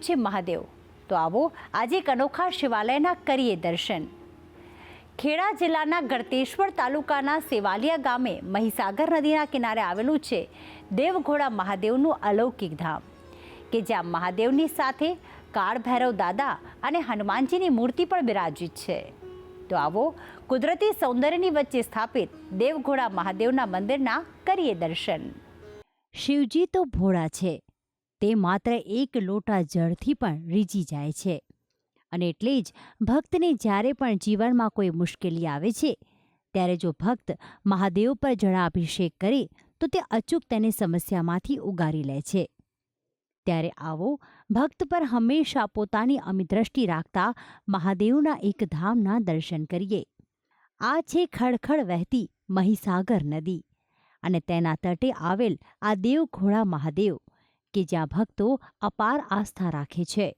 છે મહાદેવ. તો આવો આજે એક અનોખા શિવાલયના કરીએ દર્શન. ખેડા જિલ્લાના ગળતેશ્વર તાલુકાના સેવાલિયા ગામે મહીસાગર નદીના કિનારે આવેલું છે દેવઘોડા મહાદેવનું અલૌકિક ધામ, કે જ્યાં મહાદેવની સાથે કાળ ભૈરવ દાદા અને હનુમાનજીની મૂર્તિ પણ બિરાજિત છે. તો આવો કુદરતી સૌંદર્યની વચ્ચે સ્થાપિત દેવઘોડા મહાદેવના મંદિરના કરીએ દર્શન. શિવજી તો ભોળા છે તે માત્ર એક લોટા જળથી પણ રીઝી જાય છે. અને એટલે જ ભક્તને જ્યારે પણ જીવનમાં કોઈ મુશ્કેલી આવે છે, ત્યારે જો ભક્ત મહાદેવ પર જળાભિષેક કરે, તો તે અચૂક તેને સમસ્યામાંથી ઉગારી લે છે. ત્યારે આવો ભક્ત પર હંમેશા પોતાની અમિદ્રષ્ટિ રાખતા મહાદેવના એક ધામના દર્શન કરીએ. આ છે ખડખડ વહેતી મહીસાગર નદી અને તેના તટે આવેલ આ દેવઘોડા મહાદેવ. કે જ્યાં ભક્તો અપાર આસ્થા રાખે છે.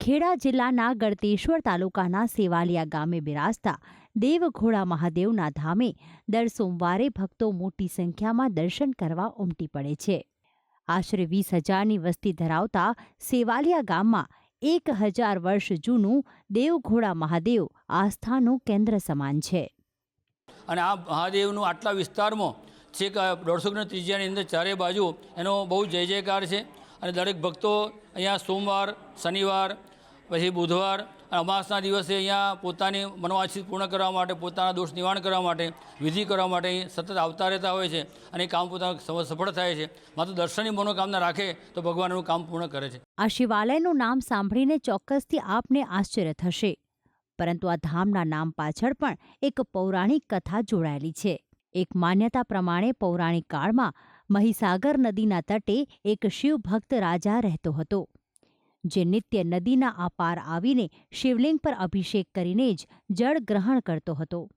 ખેડા જિલ્લાના ગળતેશ્વર તાલુકાના સેવાલિયા ગામે બિરાજતા દેવઘોડા મહાદેવના ધામે દર સોમવારે ભક્તો મોટી સંખ્યામાં દર્શન કરવા ઉમટી પડે છે. આશરે વીસ હજારની વસ્તી ધરાવતા સેવાલિયા ગામમાં એક હજાર વર્ષ જૂનું દેવઘોડા મહાદેવ આસ્થાનું કેન્દ્ર સમાન છે. અને આ મહાદેવનું આટલા વિસ્તારમાં છેક દોઢસો કિલો ત્રિજ્યાની અંદર ચારે બાજુ એનો બહુ જય જયકાર છે. અને દરેક ભક્તો અહીંયા સોમવાર, શનિવાર, પછી બુધવાર અને અમાસના દિવસે અહીંયા પોતાની મનોવાંછિત પૂર્ણ કરવા માટે, પોતાના દોષ નિવારણ કરવા માટે, વિધિ કરવા માટે સતત આવતા રહેતા હોય છે અને કામ પોતાનું સફળ થાય છે. માત્ર દર્શનની મનોકામના રાખે તો ભગવાનનું કામ પૂર્ણ કરે છે. આ શિવાલયનું નામ સાંભળીને ચોક્કસથી આપને આશ્ચર્ય થશે. પરંતુ આ ધામના નામ પાછળ પણ એક પૌરાણિક કથા જોડાયેલી છે. એક માન્યતા પ્રમાણે પૌરાણિક કાળમાં મહીસાગર નદીના તટે એક શિવભક્ત રાજા રહેતો હતો, જે નિત્ય નદીના આ પાર આવીને શિવલિંગ પર અભિષેક કરીને જ જળ ગ્રહણ કરતો હતો.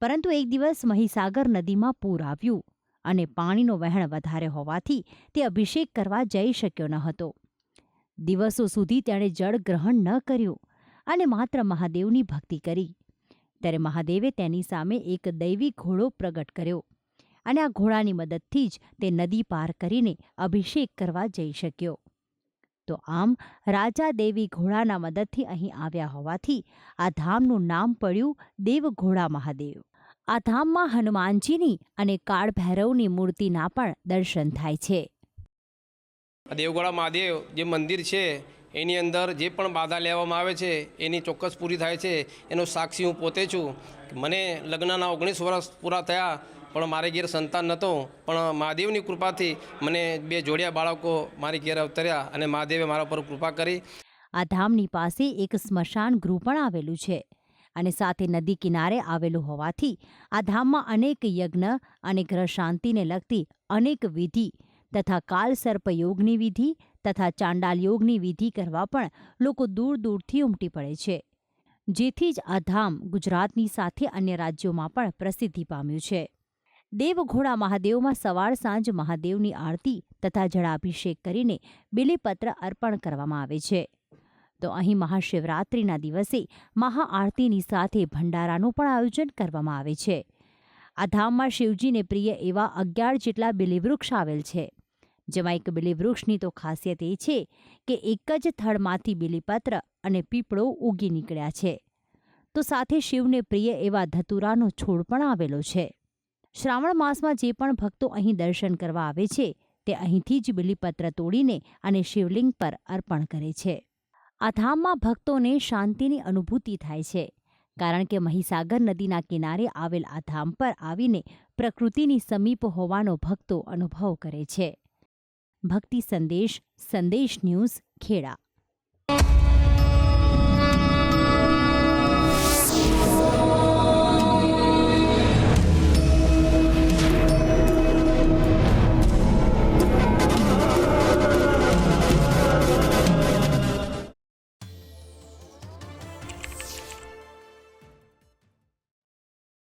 પરંતુ એક દિવસ મહીસાગર નદીમાં પૂર આવ્યું અને પાણીનો વહેણ વધારે હોવાથી તે અભિષેક કરવા જઈ શક્યો ન હતો. દિવસો સુધી તેણે જળ ગ્રહણ ન કર્યું અને માત્ર મહાદેવની ભક્તિ કરી. ત્યારે મહાદેવે તેની સામે એક દૈવી ઘોડો પ્રગટ કર્યો અને આ ઘોડાની મદદથી જ તે નદી પાર કરીને અભિષેક કરવા જઈ શક્યો. તો આમ રાજા દેવી ઘોડાના મદદથી અહીં આવ્યા હોવાથી આ ધામનું નામ પડ્યું દેવઘોડા મહાદેવ. આ ધામમાં હનુમાનજીની અને કાળ ભૈરવની મૂર્તિના પણ દર્શન થાય છે. દેવગોળા મહાદેવ જે મંદિર છે એની અંદર જે પણ બાધા લેવામાં આવે છે, એની ચોક્કસ પૂરી થાય છે, એનો સાક્ષી હું પોતે છું. મને લગ્નના ઓગણીસ વર્ષ પૂરા થયા, પણ મારે ઘેર સંતાન નહોતો. પણ મહાદેવની કૃપાથી મને બે જોડિયા બાળકો મારી ઘેર અવતર્યા અને મહાદેવે મારા પર કૃપા કરી. આ ધામની પાસે એક સ્મશાન ગૃહ પણ આવેલું છે અને સાથે નદી કિનારે આવેલું હોવાથી આ ધામમાં અનેક યજ્ઞ અને ગ્રહ શાંતિને લગતી અનેક વિધિ તથા કાલ સર્પ યોગની વિધિ તથા ચાંડાલ યોગની વિધિ કરવા પણ લોકો દૂર દૂરથી ઉમટી પડે છે. જેથી જ આ ધામ ગુજરાતની સાથે અન્ય રાજ્યોમાં પણ પ્રસિદ્ધિ પામ્યું છે. દેવઘોડા મહાદેવમાં સવાર સાંજ મહાદેવની આરતી તથા જળાભિષેક કરીને બિલીપત્ર અર્પણ કરવામાં આવે છે. તો અહીં મહાશિવરાત્રિના દિવસે મહાઆરતીની સાથે ભંડારાનું પણ આયોજન કરવામાં આવે છે. આ ધામમાં શિવજીને પ્રિય એવા અગિયાર જેટલા બિલીવૃક્ષ આવેલ છે. જેમાં એક બિલીવૃક્ષની તો ખાસિયત એ છે કે એક જ થડમાંથી બિલીપત્ર અને પીપળો ઉગી નીકળ્યા છે. તો સાથે શિવને પ્રિય એવા ધતુરાનો છોડ પણ આવેલો છે. શ્રાવણ માસમાં જે પણ ભક્તો અહીં દર્શન કરવા આવે છે, તે અહીંથી જ બિલીપત્ર તોડીને અને શિવલિંગ પર અર્પણ કરે છે. આ ધામમાં ભક્તોને શાંતિની અનુભૂતિ થાય છે, કારણ કે મહીસાગર નદીના કિનારે આવેલ આ ધામ પર આવીને પ્રકૃતિની સમીપ હોવાનો ભક્તો અનુભવ કરે છે. ભક્તિ સંદેશ સંદેશ ન્યૂઝ ખેડા.